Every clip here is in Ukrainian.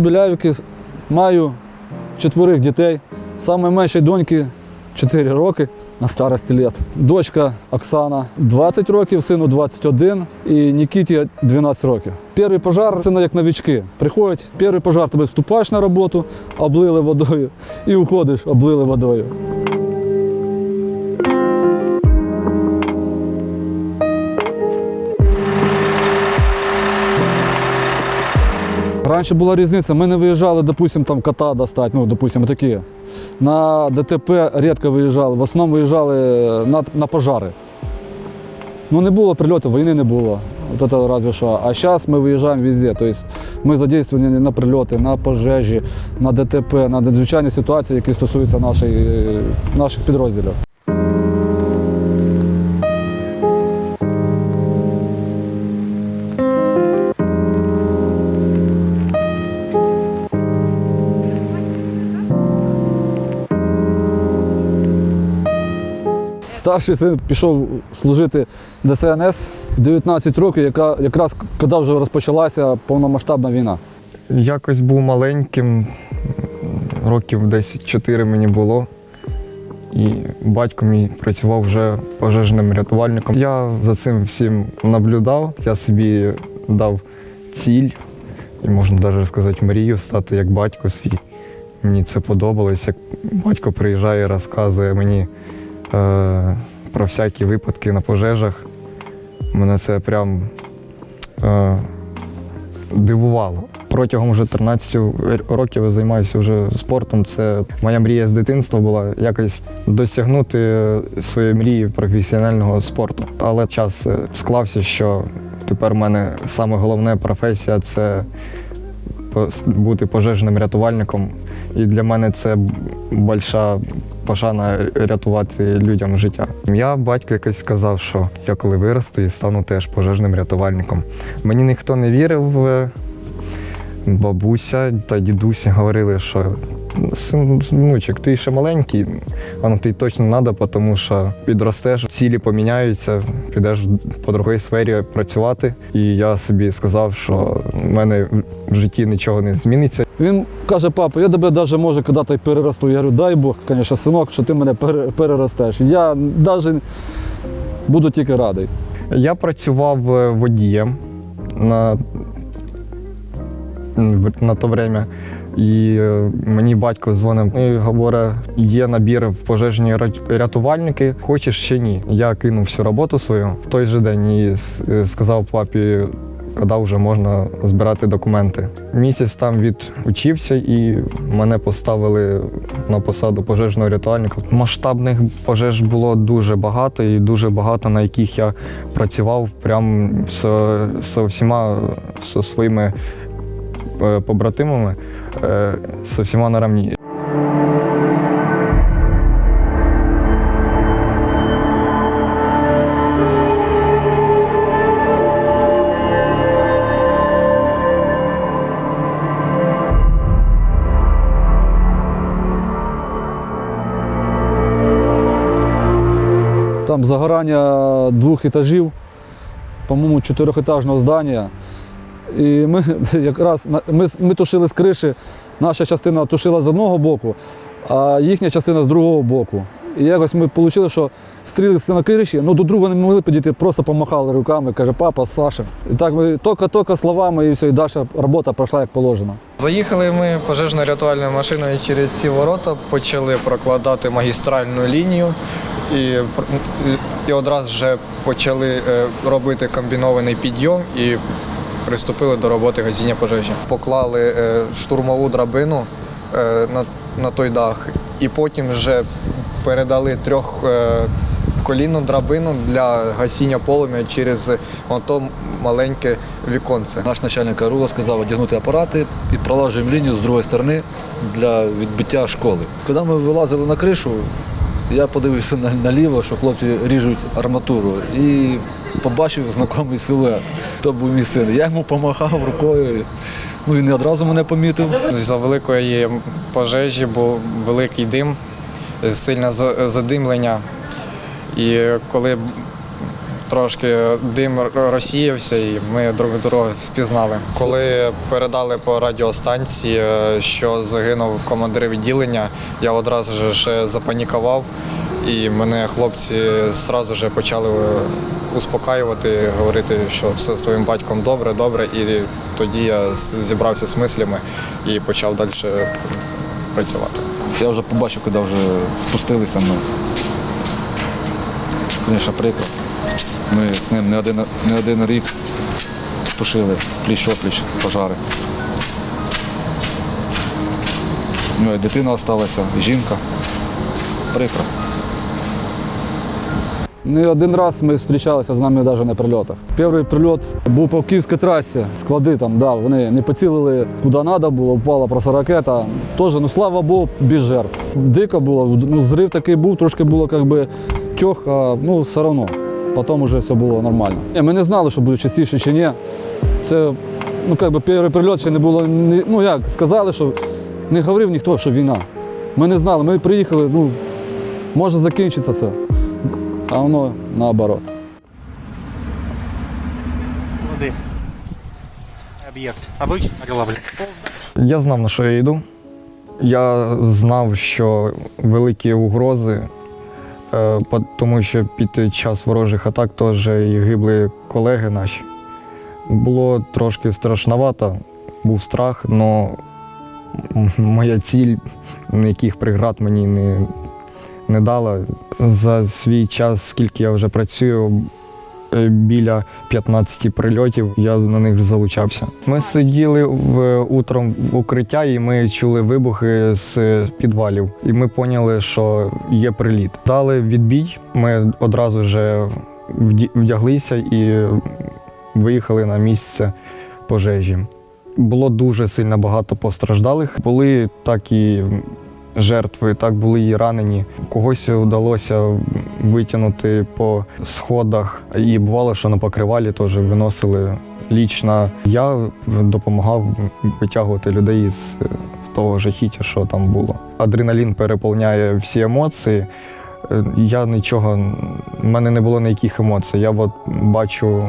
Біляївки, маю чотирьох дітей. Саме доньки 4 роки на старості літ. Дочка Оксана 20 років, сину 21 і Нікіті 12 років. Перший пожар це як новички. Приходять, перший пожар, тебе вступаєш на роботу, облили водою і уходиш, облили водою. Раніше була різниця. Ми не виїжджали, допустим, там кота достати, ну, допустим, такі. На ДТП рідко виїжджали, в основному виїжджали на, на пожари. Ну, не було прильотів, війни не було. От це разве що. А зараз ми виїжджаємо везде. Тобто ми задействовані на прильоти, на пожежі, на ДТП, на надзвичайні ситуації, які стосуються нашої, наших підрозділів. Старший син пішов служити ДСНС 19 років, яка якраз коли вже розпочалася повномасштабна війна. Якось був маленьким, років десь 4 мені було. І батько мій працював вже пожежним рятувальником. Я за цим всім наблюдав. Я собі дав ціль, і можна навіть сказати, мрію стати як батько свій. Мені це подобалось, як батько приїжджає, розказує мені е, про всякі випадки на пожежах. Мене це прям е, дивувало. Протягом вже 13 років я займаюся вже спортом. Це моя мрія з дитинства була якось досягнути своєї мрії професіонального спорту. Але час е, склався, що тепер в мене саме головна професія це бути пожежним рятувальником. І для мене це більша пошана рятувати людям життя. Я батько якось сказав, що я коли виросту і стану теж пожежним рятувальником. Мені ніхто не вірив. е, Бабуся та дідуся говорили, що «Син- синочок, ти ще маленький, ну ти точно треба, тому що підростеш, цілі поміняються, підеш по другій сфері працювати. І я собі сказав, що в мене в житті нічого не зміниться. Він каже, папа, я тебе навіть може коли-то переросту. Я говорю, дай Бог, звісно, синок, що ти мене пере- переростеш. Я навіть буду тільки радий. Я працював е, водієм на, на то время. І е, мені батько дзвонив і говорить, є набір в пожежні ря- рятувальники, хочеш чи ні. Я кинув всю роботу свою в той же день і е, сказав папі, коли вже можна збирати документи. Місяць там відучився і мене поставили на посаду пожежного рятувальника. Масштабних пожеж було дуже багато, і дуже багато, на яких я працював прям з, з всіма зі своїми е, побратимами, е, з всіма на равні. Там загорання двох етажів, по-моєму, чотирьохетажного здання. І ми якраз ми, ми тушили з криші, наша частина тушила з одного боку, а їхня частина з другого боку. І якось ми отримали, що стрілися на криші, ну до друга не могли підійти, просто помахали руками, каже, папа, Саша. І так ми тільки-тільки словами і все, і далі робота пройшла як положено. Заїхали ми пожежно-рятувальною машиною через ці ворота, почали прокладати магістральну лінію і, і одразу вже почали е, робити комбінований підйом і приступили до роботи гасіння пожежі. Поклали е, штурмову драбину е, на, на той дах і потім вже передали трьох. Колінну драбину для гасіння полум'я через ото маленьке віконце. Наш начальник Арула сказав одягнути апарати і пролажуємо лінію з другої сторони для відбиття школи. Коли ми вилазили на кришу, я подивився на- наліво, що хлопці ріжуть арматуру, і побачив знайомий силует. То був мій син. Я йому помахав рукою. Ну, він не одразу мене помітив. За великої пожежі був великий дим, сильне за- задимлення. І коли трошки дим розсіявся, і ми друг друга впізнали. Коли передали по радіостанції, е, що загинув командир відділення, я одразу ж запанікував, і мене хлопці одразу ж почали е, успокаювати, говорити, що все з твоїм батьком добре, добре. І тоді я зібрався з мислями і почав далі працювати. Я вже побачив, коли вже спустилися ми. Звісно, прикро. Ми з ним не один, не один рік тушили пліч-опліч пожари. У нього дитина залишилася, жінка. Прикро. Не один раз ми зустрічалися з нами навіть на прильотах. Перший прильот був по Київській трасі, склади там, да, вони не поцілили куди треба було, впала просто ракета. Теж, ну слава Богу, без жертв. Дико було, ну, зрив такий був, трошки було як би тьох, а ну все одно. Потім вже все було нормально. Ні, Ми не знали, що буде частіше чи ні. Це ну, як би, перший прильот ще не було. ні- Ну як, сказали, що не говорив ніхто, що війна. Ми не знали, ми приїхали, ну, може закінчиться це. А воно наоборот. Води. Об'єкт. Обична Гриловля. Я знав, на що я йду. Я знав, що великі угрози, тому що під час ворожих атак теж і гибли колеги наші. Було трошки страшновато, був страх, але моя ціль ніяких преград мені не, не дала. За свій час, скільки я вже працюю, е, біля 15 прильотів я на них залучався. Ми сиділи в утром в укриття, і ми чули вибухи з підвалів. І ми поняли, що є приліт. Дали відбій. Ми одразу вже вдяглися і виїхали на місце пожежі. Було дуже сильно багато постраждалих. Були так і жертви, так були і ранені. Когось вдалося витягнути по сходах. І бувало, що на покривалі теж виносили лічно. Я допомагав витягувати людей з того жахіття, що там було. Адреналін переповняє всі емоції. Я нічого, в мене не було ніяких емоцій. Я от бачу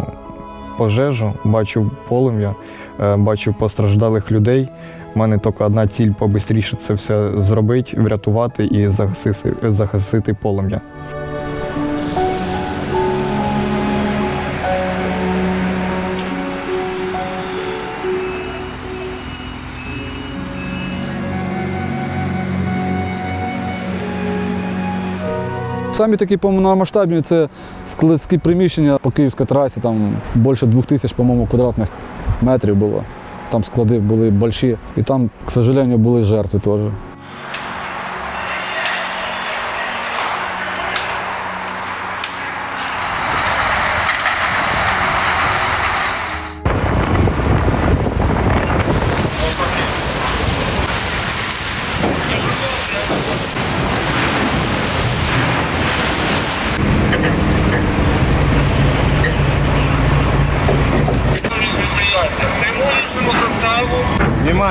пожежу, бачу полум'я, е, бачу постраждалих людей. У мене тільки одна ціль побистріше це все зробити, врятувати і загасити, загасити полум'я. Самі такі повномасштабні це складські приміщення по Київській трасі, там більше двох тисяч, по-моєму, квадратних метрів було. Там склади були великі. І там, к сожалению, були жертви теж.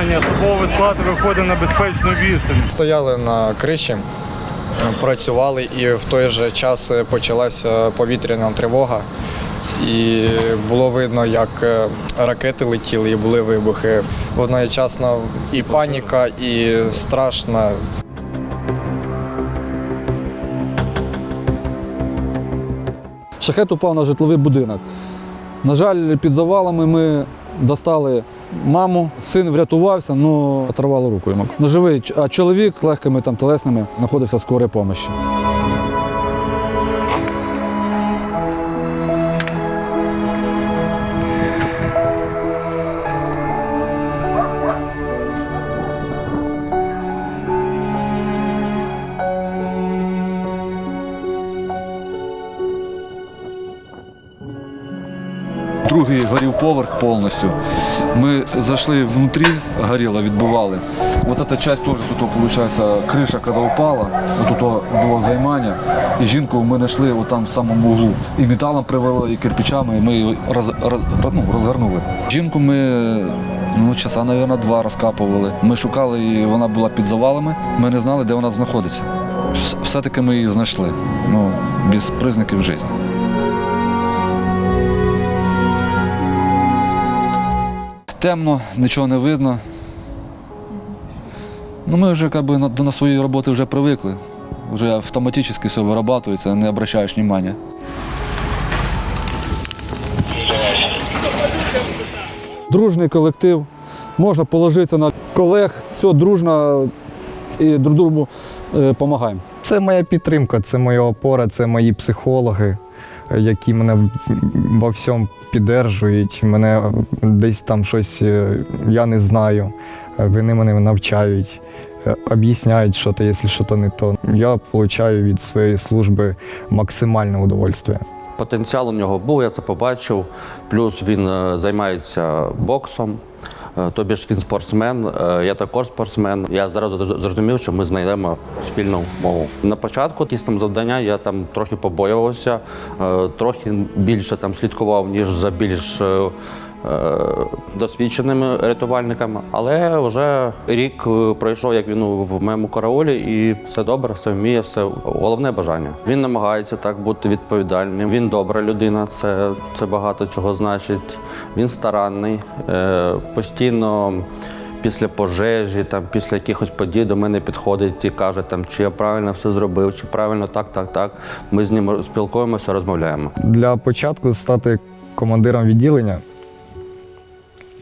Внимание, особовий склад виходить на безпечну відстань. Стояли на криші, працювали, і в той же час почалася повітряна тривога. І було видно, як е, ракети летіли і були вибухи. Одночасно і паніка, і страшно. Шахет упав на житловий будинок. На жаль, під завалами ми достали маму, син врятувався, але оторвало руку йому. Ну, живий, а чоловік з легкими там, телесними знаходився в скорій помощі. Другий горів поверх повністю. Ми зайшли внутрі, горіло, відбивали. Вот эта часть тоже тут, крыша, когда упала, вот тут було займання, і жінку ми знайшли там в самому углу. І металом привели, і кирпичами, і ми її роз, роз, ну, розгорнули. Жінку ми ну, часа, мабуть, два розкапували. Ми шукали її, вона була під завалами, ми не знали, де вона знаходиться. Все-таки ми її знайшли. Ну, без признаків життя. Темно, нічого не видно. Ну, ми вже как би, на, до на своєї роботи вже привикли. Вже автоматично все вирабатується, не обращаєш внимання. Дружний колектив, можна положитися на колег, все дружно і друг другу допомагаємо. Це моя підтримка, це моя опора, це мої психологи, е, які мене во всьому піддержують. Мене десь там щось е, я не знаю. е, Вони мене навчають, е, об'ясняють, що то, якщо що то не то. Я отримую від своєї служби максимальне удовольствие. Потенціал у нього був, я це побачив. Плюс він займається боксом. Е, Тобі ж він спортсмен, е, я також спортсмен. Я зараз зрозумів, що ми знайдемо спільну мову. На початку якісь там завдання я там трохи побоювався, е, трохи більше там слідкував, ніж за більш досвідченими рятувальниками. Але вже рік пройшов, як він в моєму караулі, і все добре, все вміє, все головне бажання. Він намагається так бути відповідальним. Він добра людина, це, це багато чого значить. Він старанний, е, постійно. Після пожежі, там, після якихось подій до мене підходить і каже, там, чи я правильно все зробив, чи правильно так, так, так. Ми з ним спілкуємося, розмовляємо. Для початку стати командиром відділення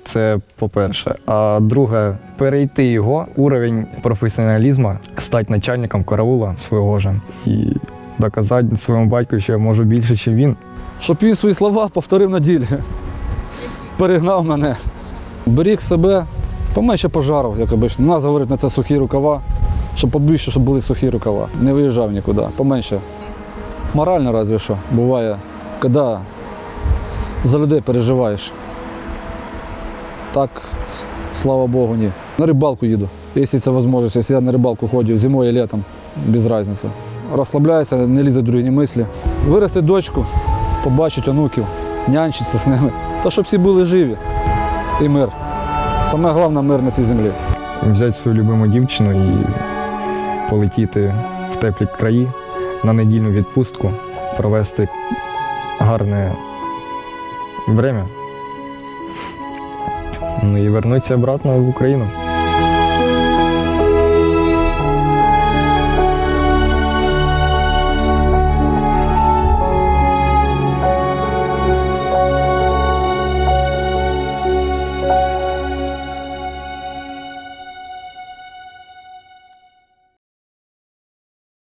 це по-перше. А друге, перейти його уровень професіоналізму, стати начальником караула свого ж і доказати своєму батьку, що я можу більше, ніж він. Щоб він свої слова повторив на ділі. Перегнав мене. Беріг себе, поменше пожарів, як обично. У нас говорять на це сухі рукава, щоб побільше, щоб були сухі рукава. Не виїжджав нікуди, поменше. Морально разве що буває, коли за людей переживаєш. Так, слава Богу, ні. На рибалку їду, якщо це можливо, якщо я на рибалку ходжу зимою і літом, без різниці. Розслабляюся, не лізуть другі мислі. Вирости дочку, побачить онуків, нянчиться з ними. Та щоб всі були живі і мир. Саме головне мир на цій землі. Взяти свою любиму дівчину і полетіти в теплі краї на недільну відпустку, провести гарне время. Ну і вернутися обратно в Україну.